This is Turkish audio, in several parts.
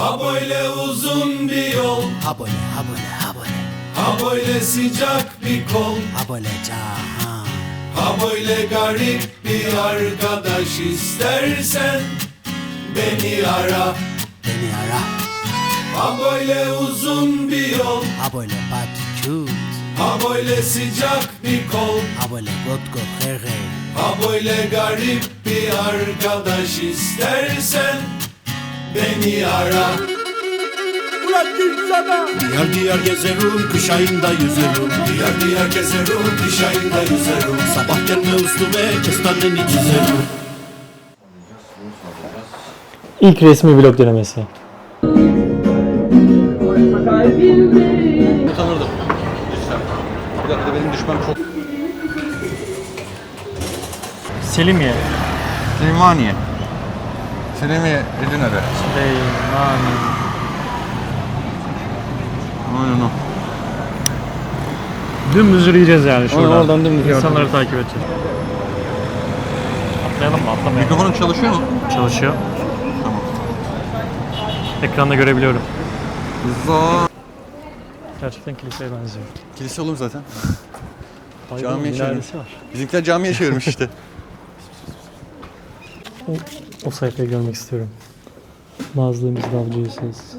Ha böyle uzun bir yol. Ha böyle ha böyle ha böyle. Ha böyle sıcak bir kol. Ha böyle cahan. Ha böyle garip bir arkadaş istersen Beni ara. Beni ara. Ha böyle uzun bir yol. Ha böyle patikut Ha böyle sıcak bir kol. Ha böyle got got hey hey Ha böyle garip bir arkadaş istersen Beni ara Diyar diyar gezerim kış ayında yüzerim Diyar diyar gezerim kış ayında yüzerim Sabah gelme üstüme kestaneni çizerim İlk resmi vlog denemesi. Utanırdım. Bir dakika benim düşmem çok... Selimiye. Süleymaniye. Selimiye Edirne'de. Süleymaniye. Aynen o. Dümdüz yürüyeceğiz yani şuradan. oradan dümdüz İnsanları takip edeceğiz. Atlayalım mı? Atlamayalım. Mikrofonun çalışıyor mu? Çalışıyor. Tamam. Ekranda görebiliyorum. Güzel. Gerçekten kiliseye benziyor. Kilise oğlum zaten. Hayır, Cami oğlum, içeri. ilerisi var. Bizimkiler camiye çevirmiş işte. O, sayfayı görmek istiyorum. Nazlıyımız davcıyısınız.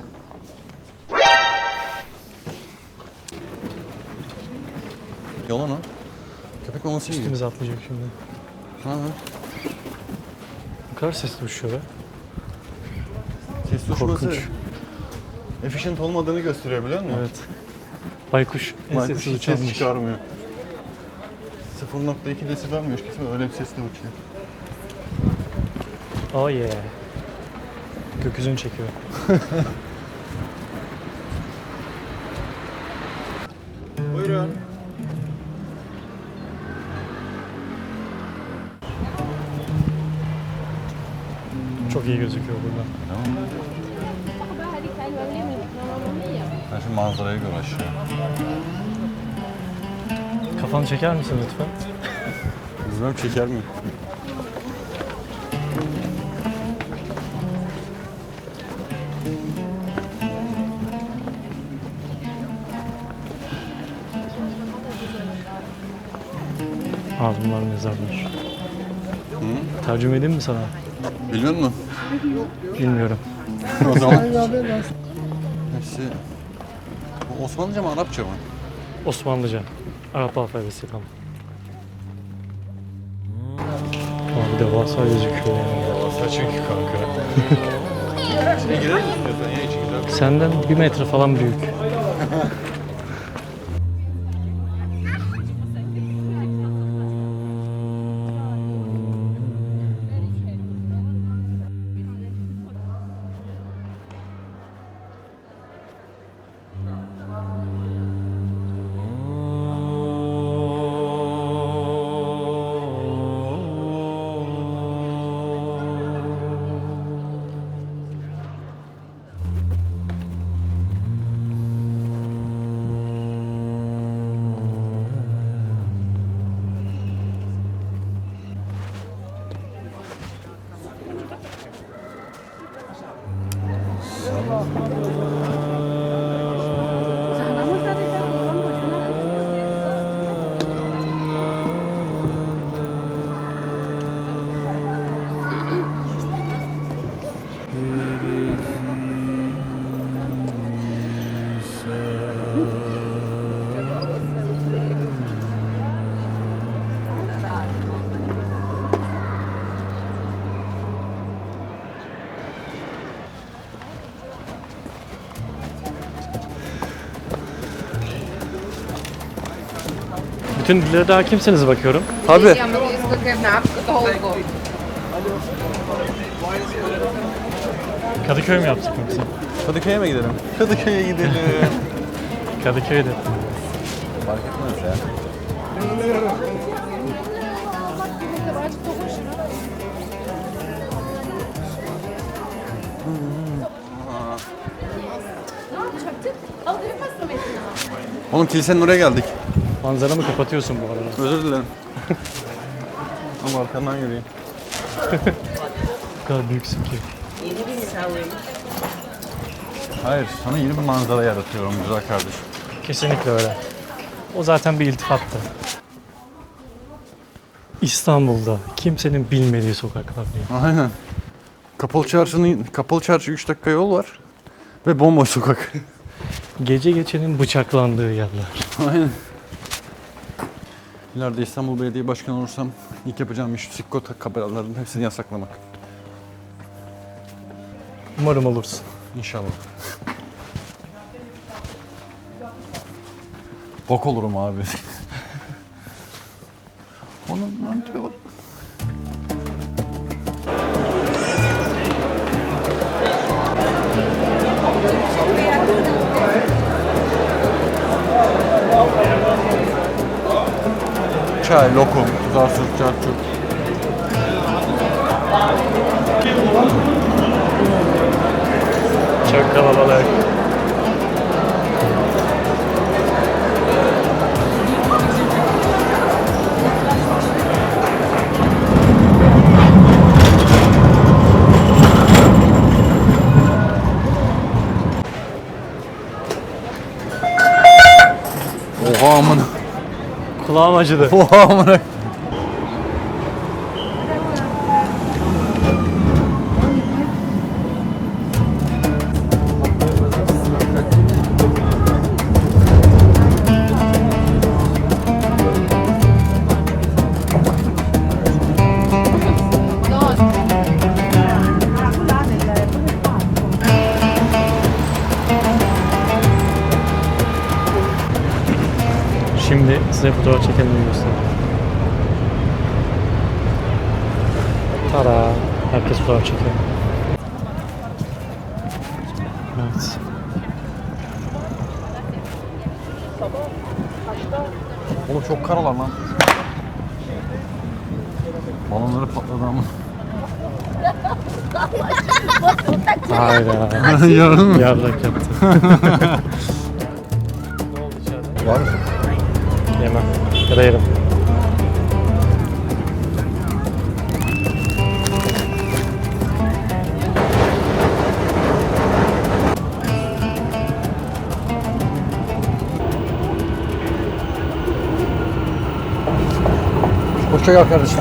Yalan o. Köpek maması yiyor. Üstümüze atlayacak şimdi. Ha. Bu kadar sesli uçuyor be. Ses uçması Korkunç. efficient olmadığını gösteriyor biliyor musun? Evet. Baykuş en Baykuş sessiz hiç ses uçanmış. çıkarmıyor. 0.2 desibelmiş kesin öyle bir sesle uçuyor. Oh yeah. Gökyüzünü çekiyor. Buyurun. Çok iyi gözüküyor burada. Planlamayı yap. Ben şimdi manzaraya göre aşağı. Kafanı çeker misin lütfen? Bilmem çeker mi? Aa bunlar mezarlar. Tercüme edeyim mi sana? Biliyor musun? Bilmiyorum. o zaman. Hepsi... Bu Osmanlıca mı Arapça mı? Osmanlıca. Arap alfabesi tam. Abi devasa gözüküyor yani. Devasa çünkü kanka. İçine girer misin diyorsan ya içi güzel. Senden bir metre falan büyük. Bütün dillere de hakimsiniz bakıyorum. Tabii. Kadıköy mü yaptık yoksa? Kadıköy'e mi gidelim? Kadıköy'e gidelim. Kadıköy'de. Fark etmez ya. Oğlum kilisenin oraya geldik. Manzaramı kapatıyorsun bu arada. Özür dilerim. Ama arkandan yürüyeyim. Bu kadar büyüksün ki. Hayır, sana yeni bir manzara yaratıyorum güzel kardeşim. Kesinlikle öyle. O zaten bir iltifattı. İstanbul'da kimsenin bilmediği sokaklar diyor. Aynen. Kapalı çarşının kapalı çarşı 3 dakika yol var ve bomboş sokak. Gece geçenin bıçaklandığı yerler. Aynen. İleride İstanbul Belediye Başkanı olursam ilk yapacağım iş sikko kameralarının hepsini yasaklamak. Umarım olursun. İnşallah. Bok olurum abi. Onun tipe bak. Çay, lokum, tuzarsız, çarçur. Çok kalabalık. Oha amına. Kulağım acıdı. Oha amına. Şimdi size fotoğraf çekenleri göstereyim. Tara. Herkes fotoğraf çekiyor. Evet. Oğlum çok karalar lan. Balonları patladı ama. Hayda. Yarın mı? Yarrak yaptı. Var mı? Ya da yerim. Hoşça kal kardeşim.